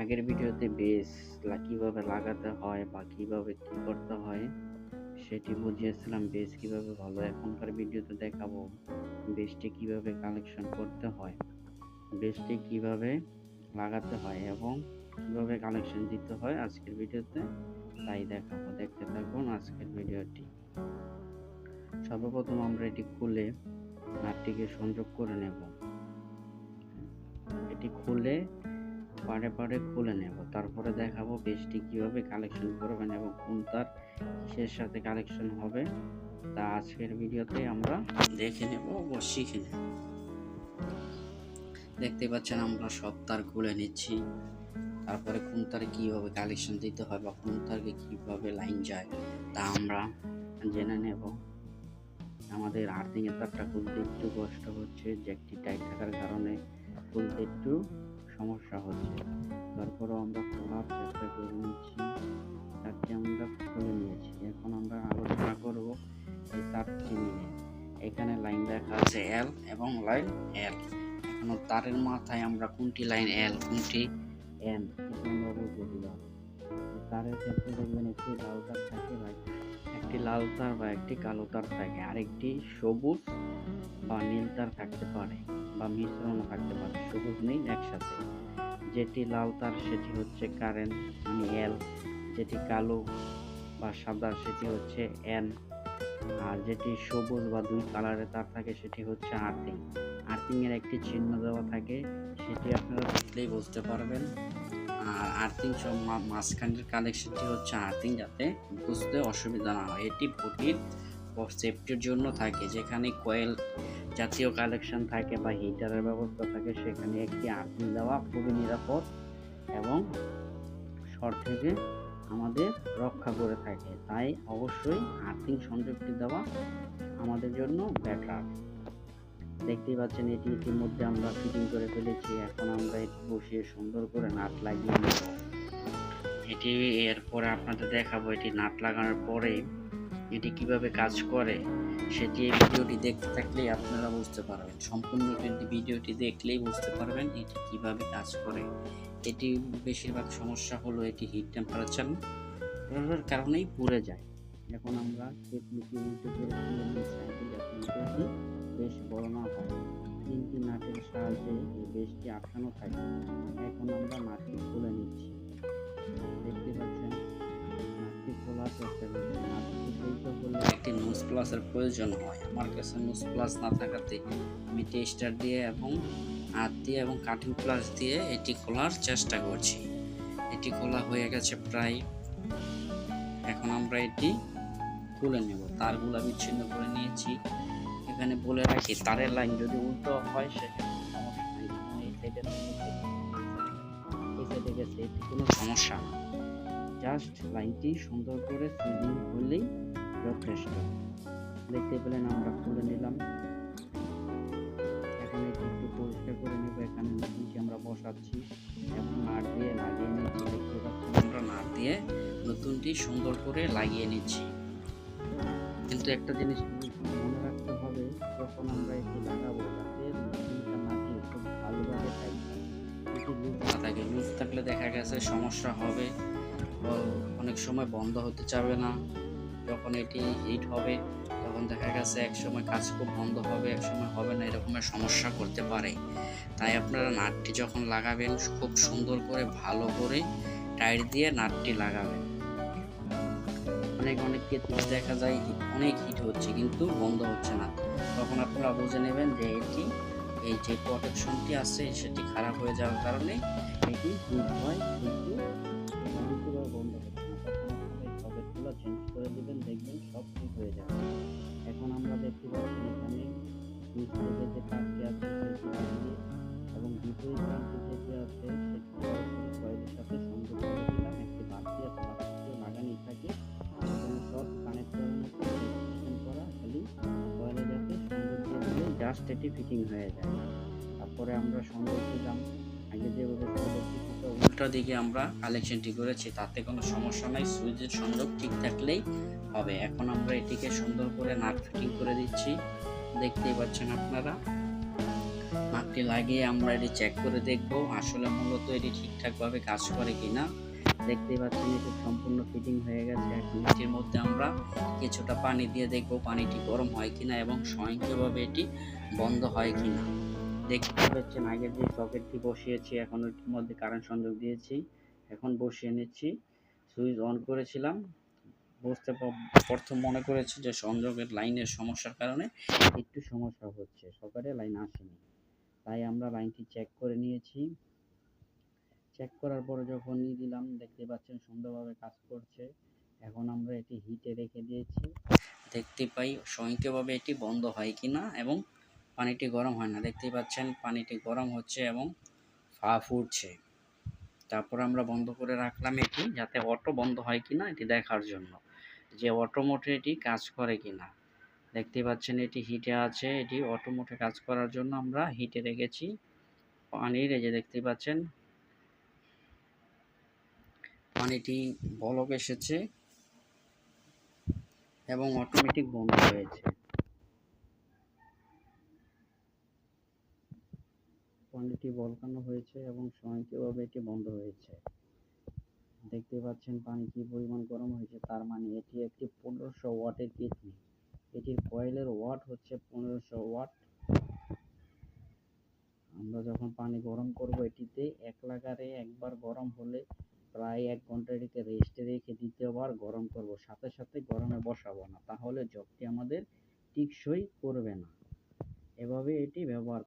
আগের ভিডিওতে বেস কীভাবে লাগাতে হয় বা কীভাবে কি করতে হয়, সেটি বুঝিয়েছিলাম। বেস কীভাবে ভালো এখনকার ভিডিওতে দেখাবো। বেসটি কীভাবে কালেকশন করতে হয় বেসটি কীভাবে লাগাতে হয় এবং কীভাবে কালেকশন দিতে হয় আজকের ভিডিওতে তাই দেখাবো। দেখতে থাকুন আজকের ভিডিওটি। সর্বপ্রথম আমরা এটি খুলে নাটটিকে সংযোগ করে নেব। এটি খুলে পাড়ে পাড়ে খুলে নেব। তারপরে দেখাবো বেশটি কীভাবে কালেকশন করবেন এবং কোন তার কিসের সাথে কালেকশন হবে। তা আজকের ভিডিওতে আমরা দেখে নেব ও শিখে নেব। দেখতে পাচ্ছেন আমরা সব তার খুলে নিচ্ছি। তারপরে কোন তারে কীভাবে কালেকশন দিতে হয় বা কোন তারকে কীভাবে লাইন যায়, তা আমরা জেনে নেব। আমাদের আর্থিং তারটা খুলতে একটু কষ্ট হচ্ছে জ্যাকটি টাইট থাকার কারণে খুলতে একটু সমস্যা হচ্ছে। তারপরও আমরা খোলার চেষ্টা করে নিচ্ছি তারটি আমরা খুলে নিয়েছি। এখন আমরা আলোচনা করব এই তারটি নিয়ে। এখানে লাইন দেখা আছে এল এবং লাইন এল এখন তারের মাথায় আমরা কোনটি লাইন এল কোনটি এন এটা আমরা বুঝে দিলাম তারের ক্ষেত্রে দেখবেন একটি লাল তার থাকে বা একটি লাল তার বা একটি কালো তার থাকে। আরেকটি সবুজ বা নীল তার থাকতে পারে বা মিশ্রণ থাকতে পারে। সবুজ, নীল একসাথে। যেটি লাল তার, সেটি হচ্ছে কারেন্ট মানে এল যেটি কালো বা সাদা, সেটি হচ্ছে এন। আর যেটি সবুজ বা দুই কালারের তার থাকে, সেটি হচ্ছে আর্থিং। আর্থিংয়ের একটি চিহ্ন দেওয়া থাকে, সেটি আপনারা দেখলেই বুঝতে পারবেন। আর আর্থিং মাঝখানের কালেকশনটি হচ্ছে আর্থিং, যাতে বুঝতে অসুবিধা না হয়। এটি বটির সেফটির জন্য থাকে। যেখানে কয়েল জাতীয় কালেকশন থাকে বা হিটারের ব্যবস্থা থাকে, সেখানে একটি আর্থিং দেওয়া খুবই নিরাপদ এবং শর্ট থেকে আমাদের রক্ষা করে থাকে। তাই অবশ্যই আর্থিং সংযোগটি দেওয়া আমাদের জন্য বেটার দেখতেই পাচ্ছেন এটি ইতিমধ্যে আমরা ফিটিং করে ফেলেছি। এখন আমরা এটি বসিয়ে সুন্দর করে নাট লাগিয়ে নেব। এটি এরপরে আপনাদের দেখাবো এটি নাট লাগানোর পরে এটি কীভাবে কাজ করে। সেটি এই ভিডিওটি দেখতে থাকলেই আপনারা বুঝতে পারবেন। সম্পূর্ণ ভিডিওটি দেখলেই বুঝতে পারবেন এটি কীভাবে কাজ করে। এটি বেশিরভাগ সমস্যা হলো এটি হিট টেম্পারেচার কারণেই পুড়ে যায়। এখন আমরা বেশ বড় না হয়। তিনটি নাটের সাহায্যে এই বেশটি আটকানো থাকে। এখন আমরা নাটটি খুলে নিচ্ছি। দেখতে পাচ্ছেন, নাটটি খোলার চেষ্টা করছি। নাটটি খুলতে হলে একটি নোজ প্লাসের প্রয়োজন হয়। আমার কাছে নোজ প্লাস না থাকাতে আমি টেস্টার দিয়ে এবং হাত দিয়ে এবং কাটিং প্লাস দিয়ে এটি খোলার চেষ্টা করছি। এটি খোলা হয়ে গেছে প্রায়। এখন আমরা এটি খুলে নেব। তারগুলো বিচ্ছিন্ন করে নিয়েছি। এখানে বলে রাখি, তারের লাইন যদি উল্টো হয় সেক্ষেত্রে সমস্যা কোনো সমস্যা না। জাস্ট লাইনটি সুন্দর করে সুইডিং করলেই যথেষ্ট। দেখতে পেলেন, আমরা খুলে নিলাম। এখন একটু পরিষ্কার করে নেব। এখানে নিচে আমরা বসাচ্ছি। এখন নাট দিয়ে লাগিয়ে নিচ্ছি, দেখতে পাচ্ছি আমরা নাট দিয়ে নতুনটি সুন্দর করে লাগিয়ে নিচ্ছি। কিন্তু একটা জিনিস যখন আমরা এটি লাগাবো যাতে নতুনটা নাটি খুব ভালোভাবে লুজ না থাকে থাকলে দেখা গেছে সমস্যা হবে অনেক সময় বন্ধ হতে চাবে না। যখন এটি হিট হবে, তখন দেখা গেছে এক সময় কাজ খুব বন্ধ হবে, এক সময় হবে না এরকমের সমস্যা করতে পারে। তাই আপনারা নাটটি যখন লাগাবেন, খুব সুন্দর করে, ভালো করে টাইট দিয়ে নাটটি লাগাবেন। অনেক অনেক ক্ষেত্রে দেখা যায়, অনেক হিট হচ্ছে, কিন্তু বন্ধ হচ্ছে না। তখন আপনারা বুঝে নেবেন যে এটি, এই যে প্রোটেকশনটি আছে, সেটি খারাপ হয়ে যাওয়ার কারণে এটি দূর হয় কিন্তু বন্ধ হচ্ছে না চেঞ্জ করে দেবেন, দেখবেন সব ঠিক হয়ে যাবে। এখন আমরা দেখতে পাচ্ছি এখানে জাস্ট এটি ফিটিং হয়ে যায় তারপরে আমরা সংযোগ দিলাম আগে যেভাবে উল্টা দিকে আমরা কালেকশনটি করেছি, তাতে কোনো সমস্যা নাই। সুইচের সংযোগ ঠিক থাকলেই হবে। এখন আমরা এটিকে সুন্দর করে নাট ফিটিং করে দিচ্ছি। দেখতেই পাচ্ছেন আপনারা। নাটটি লাগিয়ে আমরা এটি চেক করে দেখব আসলে মূলত এটি ঠিকঠাকভাবে কাজ করে কিনা। দেখতেই পাচ্ছেন এটি সম্পূর্ণ ফিটিং হয়ে গেছে। এখন এটির মধ্যে আমরা কিছুটা পানি দিয়ে দেখব পানিটি গরম হয় কিনা এবং স্বয়ংক্রিয়ভাবে এটি বন্ধ হয় কিনা। দেখতে পাচ্ছেন আগের যে সকেটটি বসিয়েছি, এখন ওটির মধ্যে কারেন্ট সংযোগ দিয়েছি। এখন বসিয়ে নিচ্ছি। সুইচ অন করেছিলাম। বুঝতে প্রথম মনে করেছি যে সংযোগের লাইনের সমস্যার কারণে একটু সমস্যা হচ্ছে। সকালে লাইন আসেনি। তাই আমরা লাইনটি চেক করে নিয়েছি। চেক করার পরে যখন ই দিলাম, দেখতে পাচ্ছেন সুন্দরভাবে কাজ করছে। এখন আমরা এটি হিটে রেখে দিয়েছি। দেখতে পাই স্বয়ংক্রিয়ভাবে এটি বন্ধ হয় কি না এবং পানিটি গরম হয় না। দেখতেই পাচ্ছেন পানিটি গরম হচ্ছে এবং ফা ফুটছে। তারপর আমরা বন্ধ করে রাখলাম এটি যাতে অটো বন্ধ হয় কি না এটি দেখার জন্য। যে অটো মোটে এটি কাজ করে কি না। দেখতে পাচ্ছেন এটি হিটে আছে, এটি অটো মোটে কাজ করার জন্য আমরা হিটে রেখেছি। পানির এই যে দেখতে পাচ্ছেন পানিটি বলক এসেছে এবং অটোমেটিক বন্ধ হয়েছে। পানিটি বলকানো হয়েছে এবং স্বয়ংক্রিয়ভাবে এটি বন্ধ হয়েছে। দেখতে পাচ্ছেন পানি কি পরিমাণ গরম হয়েছে, তার মানে এটি একটি পনেরোশো ওয়াটের কেটলি এটির কয়েলের ওয়াট হচ্ছে পনেরোশো ওয়াট। আমরা যখন পানি গরম করব, এটিতে এক লাগারে একবার গরম হলে প্রায় এক ঘণ্টা এটিকে রেস্টে রেখে দ্বিতীয়বার গরম করব। সাথে সাথে গরমে বসাবো না। তাহলে জগটি আমাদের টিকসই করবে না। এভাবে এটি ব্যবহার